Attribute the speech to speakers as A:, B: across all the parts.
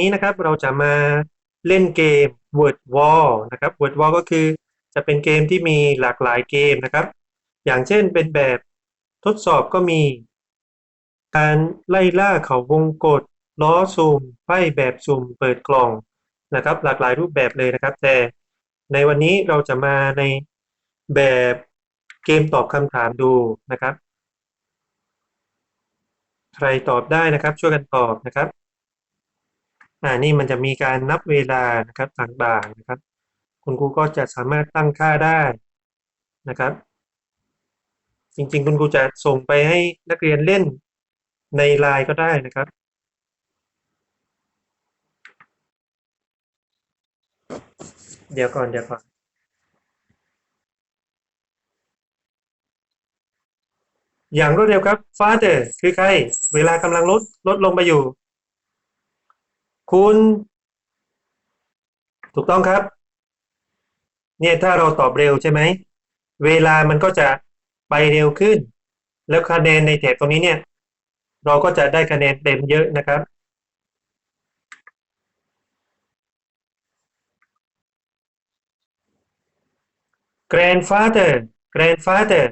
A: นี้นะครับเราจะมาเล่นเกม Word Wall นะครับ Word Wall ก็คือจะเป็นเกมที่มีหลากหลายเกมนะครับ อย่างเช่นเป็นแบบทดสอบก็มี การไล่ล่าเขาวงกดล้อซูมไพ่แบบซูมเปิดกล่องนะครับ หลากหลายรูปแบบเลยนะครับ แต่ในวันนี้เราจะมาในแบบเกมตอบคำถามดูนะครับ ใครตอบได้นะครับช่วยกันตอบนะครับ อ่านี่มันจะมีการนับเวลานะครับต่างๆนะครับ คุณครูก็จะสามารถตั้งค่าได้นะครับ จริงๆ คุณครูจะส่งไปให้นักเรียนเล่นในไลน์ก็ได้นะครับเดี๋ยวก่อนเดี๋ยวก่อนอย่างรวดเร็วครับ father คือใคร เวลากำลังลดลดลงไปอยู่ คุณถูกต้องครับ เนี่ยถ้าเราตอบเร็วใช่ไหม เวลามันก็จะไปเร็วขึ้น แล้วคะแนนในแถบตรงนี้เนี่ย เราก็จะได้คะแนนเต็มเยอะนะครับ grandfather grandfather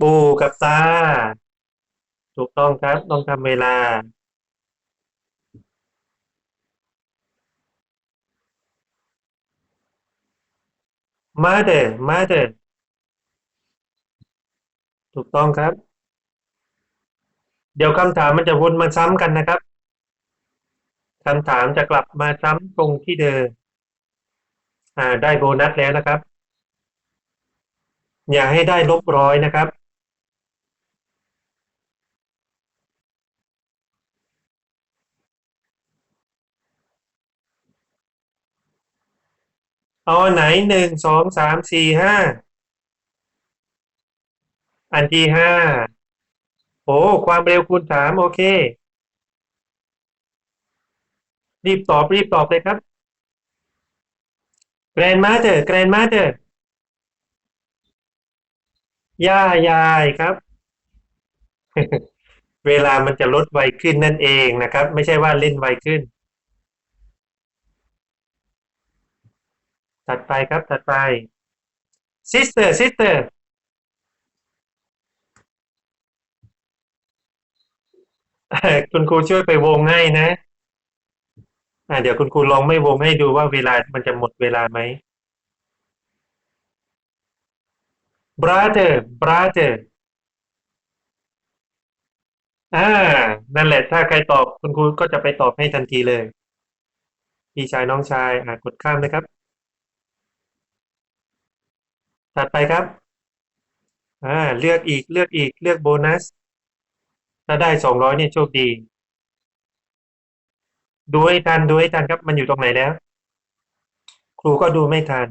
A: ปู่กับตา ถูกต้องครับ ต้องทำเวลา mother mother ถูกต้องครับ เดี๋ยวคำถามมันจะวนมาซ้ำกันนะครับคำถามจะกลับมาซ้ำตรงที่เดิมอ่า ได้โบนัสแล้วนะครับ อย่าให้ได้ลบร้อยนะครับ เอาอันไหนหนึ่งสองสามสี่ห้าอันที่ห้าโอ้ความเร็วคูณสามโอเค รีบตอบรีบตอบเลยครับ grandmother grandmother ย่ายายครับ เวลามันจะลดไวขึ้นนั่นเองนะครับ ไม่ใช่ว่าเล่นไวขึ้น ถัดไปครับถัดไป sister sister คุณครูช่วยไปวงให้นะอ่าเดี๋ยวคุณครูลองไม่วงให้ดูว่าเวลามันจะหมดเวลาไหม brother brother อ่า นั่นแหละ ถ้าใครตอบคุณครูก็จะไปตอบให้ทันทีเลย พี่ชายน้องชายอ่ากดข้ามนะครับ ถัดไปครับ อ่า เลือกอีก เลือกอีก เลือกโบนัส ถ้าได้สองร้อยเนี่ยโชคดี ดูให้ทัน ดูให้ทันครับ มันอยู่ตรงไหนแล้ว ครูก็ดูไม่ทัน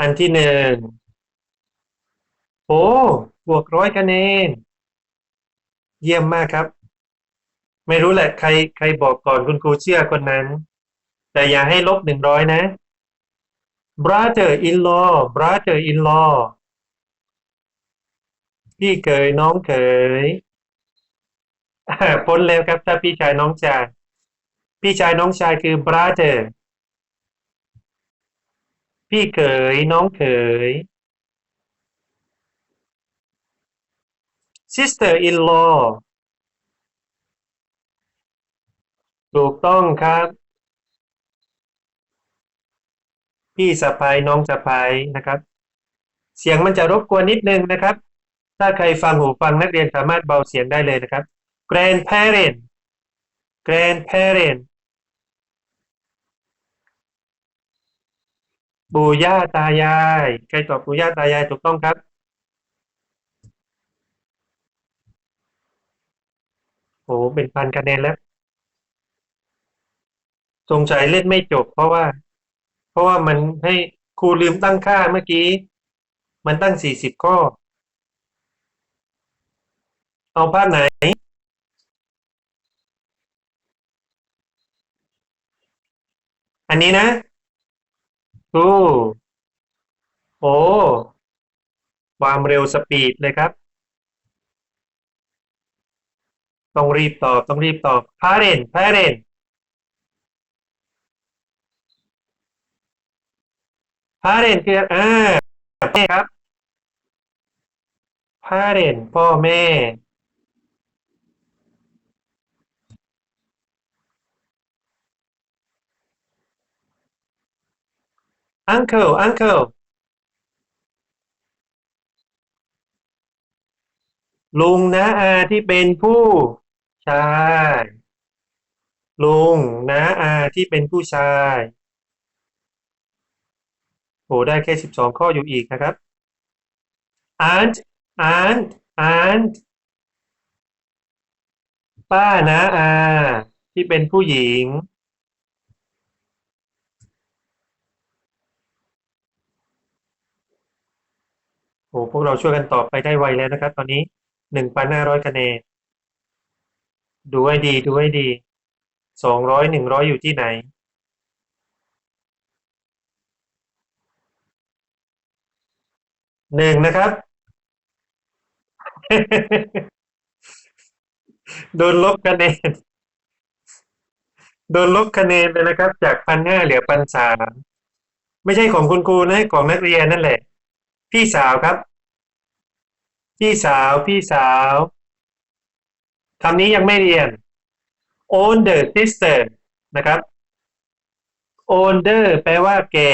A: อันที่หนึ่ง โอ้ บวกร้อยคะแนน เยี่ยมมากครับ ไม่รู้แหละ ใคร ใครบอกก่อนคุณครูเชื่อคนนั้น แต่อย่าให้ลบหนึ่งร้อยนะ brother in law brother in law พี่เขยน้องเขยพ้นแล้วครับ ถ้าพี่ชายน้องชาย พี่ชายน้องชายคือ brother พี่เขยน้องเขย sister in law ถูกต้องครับ พี่สะพายน้องสะพายนะครับ เสียงมันจะรบกวนนิดนึงนะครับ ถ้าใครฟังหูฟังนักเรียนสามารถเบาเสียงได้เลยนะครับ grandparent grandparent ปู่ย่าตายาย ใครตอบปู่ย่าตายายถูกต้องครับโอ้เป็นพันคะแนนแล้ว สงสัยเล่นไม่จบเพราะว่า ราะว่ามันให้ครูลืมตั้งค่าเมื่อกี้ มันตั้งสี่สิบข้อ เอาภาพไหน อันนี้นะดูโอ้ความเร็วสปีดเลยครับ ต้องรีบตอบ ต้องรีบตอบ parent parent parent คืออ่าแม่ครับ parent พ่อแม่ uncle uncle ลุงนะอาที่เป็นผู้ชาย ลุงนะอาที่เป็นผู้ชาย โหได้แค่สิบสองข้ออยู่อีกนะครับ aunt aunt aunt ป้านะอาที่เป็นผู้หญิง โอ้พวกเราช่วยกันตอบไปได้ไวแล้วนะครับ ตอนนี้หนึ่งพันห้าร้อยคะแนน ดูให้ดีดูให้ดีสองร้อยหนึ่งร้อยอยู่ที่ไหน หนึ่งนะครับ โดนลบคะแนน โดนลบคะแนนไปนะครับ จากพันห้าเหลือพันสามไม่ใช่ของคุณครูนะของนักเรียนนั่นแหละ พี่สาวครับ พี่สาวพี่สาวคำนี้ยังไม่เรียน older sister นะครับ older แปลว่าแก่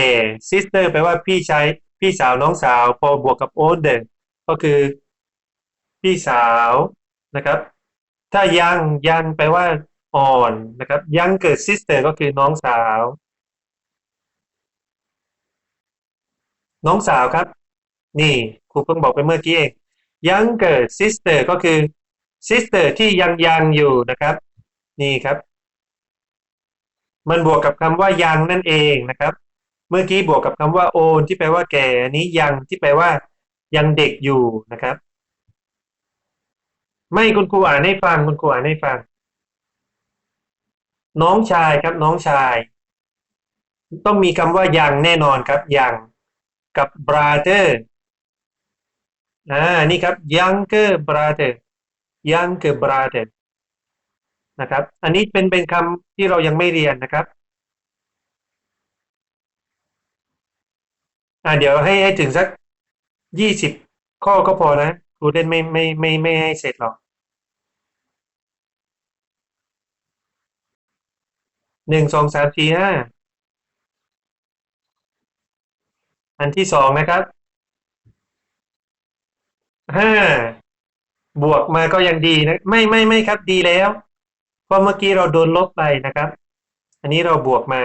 A: sister แปลว่าพี่ชาย พี่สาวน้องสาวพอบวกกับ older ก็คือ พี่สาวนะครับ ถ้ายังยังแปลว่าอ่อนนะครับ ยังเกิด sister ก็คือน้องสาว น้องสาวครับ นี่ครูเพิ่งบอกไปเมื่อกี้เอง younger sister ก็คือ sister ที่ยังยังอยู่นะครับ นี่ครับ มันบวกกับคำว่ายังนั่นเองนะครับ เมื่อกี้บวกกับคำว่า own ที่แปลว่าแก่อันนี้ยังที่แปลว่า ยังเด็กอยู่นะครับ ไม่คุณครูอ่านให้ฟังคุณครูอ่านให้ฟัง น้องชายครับน้องชาย ต้องมีคำว่ายังแน่นอนครับยังกับ brother อ่านี่ครับ younger brother younger brother นะครับ อันนี้เป็นเป็นคำที่เรายังไม่เรียนนะครับ อ่าเดี๋ยวให้ให้ถึงสักยี่สิบข้อก็พอนะครูเล่นไม่ไม่ไม่ไม่ให้เสร็จหรอกหนึ่งสองสามสี่ห้าอันที่สองนะครับห้าบวกมาก็ยังดีนะไม่ไม่ไม่ครับดีแล้ว เพราะเมื่อกี้เราโดนลบไปนะครับ อันนี้เราบวกมา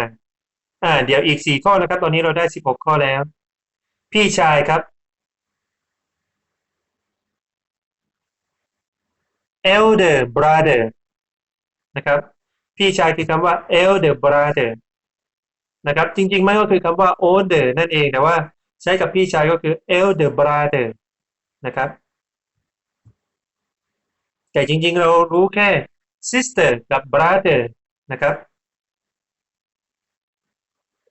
A: อ่า เดี๋ยวอีกสี่ข้อนะครับ ตอนนี้เราได้สิบหกข้อแล้ว พี่ชายครับ elder brother นะครับ พี่ชายคือคำว่า elder brother นะครับ จริงๆไม่ก็คือคำว่า older นั่นเองแต่ว่าใช้กับพี่ชายก็คือ elder brother นะครับ แต่จริงๆเรารู้แค่ sister กับ brother นะครับ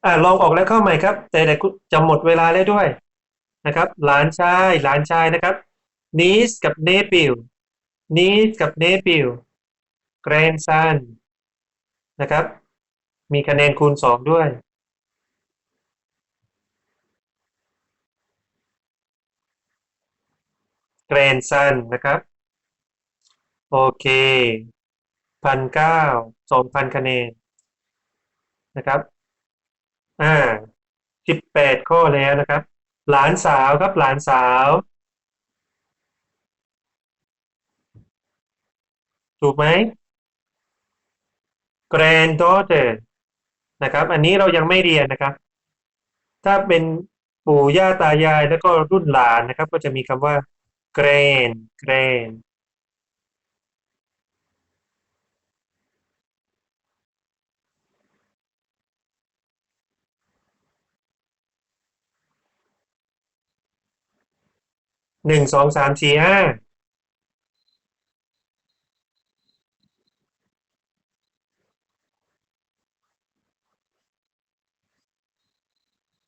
A: อ่าลองออกแล้วเข้าใหม่ครับ แต่แต่จะหมดเวลาแล้วด้วยนะครับ หลานชายหลานชายนะครับ niece กับ nephew niece กับ nephew grandson นะครับ มีคะแนนคูณสองด้วย grandson นะครับ โอเคพันเก้าสองพันคะแนนนะครับ อ่าสิบแปดข้อแล้วนะครับ หลานสาวครับหลานสาว ถูกไหม granddaughter นะครับ อันนี้เรายังไม่เรียนนะครับ ถ้าเป็นปู่ย่าตายายแล้วก็รุ่นหลานนะครับ ก็จะมีคำว่า grand grand หนึ่งสองสามสี่ห้า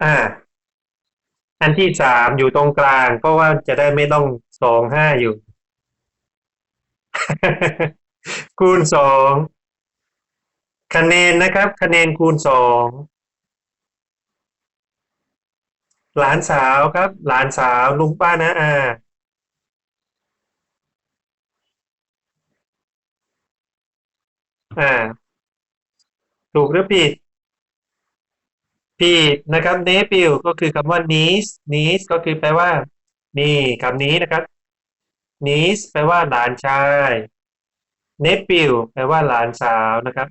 A: อ่า อันที่สามอยู่ตรงกลาง เพราะว่าจะได้ไม่ต้องสองห้าอยู่ คูณสองคะแนนนะครับ คะแนนคูณสอง หลานสาวครับ หลานสาวลุงป้านะอาอ่า ถูกหรือผิด ผิดนะครับเนปิวก็คือคำว่า niece niece ก็คือแปลว่า นี่คำนี้นะครับ niece แปลว่าหลานชาย nephew แปลว่าหลานสาวนะครับ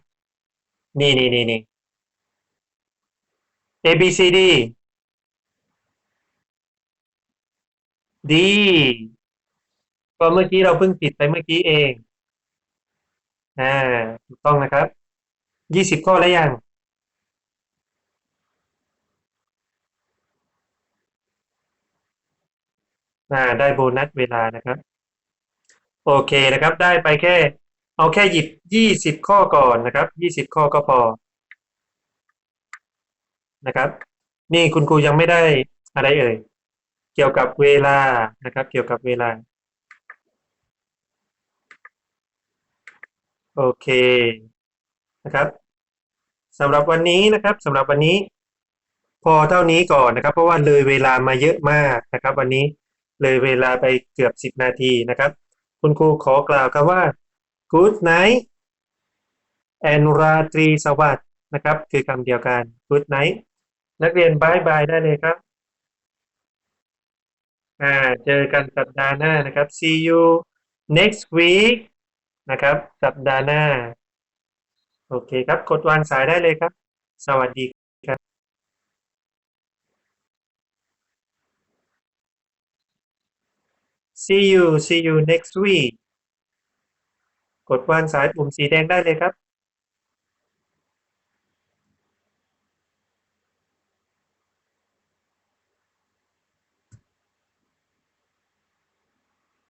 A: นี่นี่นี่นี่ A B C D D ก็เมื่อกี้เราเพิ่งผิดไปเมื่อกี้เอง อ่าถูกต้องนะครับ ยี่สิบข้อแล้วยังอ่าได้โบนัสเวลานะครับ โอเคนะครับ ได้ไปแค่ เอาแค่หยิบยี่สิบข้อก่อนนะครับยี่สิบข้อก็พอ นะครับ นี่คุณครูยังไม่ได้อะไรเอ่ย เกี่ยวกับเวลานะครับ เกี่ยวกับเวลา โอเคนะครับสำหรับวันนี้นะครับสำหรับวันนี้ พอเท่านี้ก่อนนะครับ เพราะว่าเลยเวลามาเยอะมากนะครับ วันนี้เลยเวลาไปเกือบสิบนาทีนะครับ คุณครูขอกล่าวคำว่า good night and ราตรีสวัสดิ์นะครับ คือคำเดียวกัน good night นักเรียนบายบายได้เลยครับ อ่าเจอกันสัปดาห์หน้านะครับ see you next week นะครับ สัปดาห์หน้า โอเคครับ กดวางสายได้เลยครับ สวัสดีครับ see you see you next week กดวางสายปุ่มสีแดงได้เลยครับ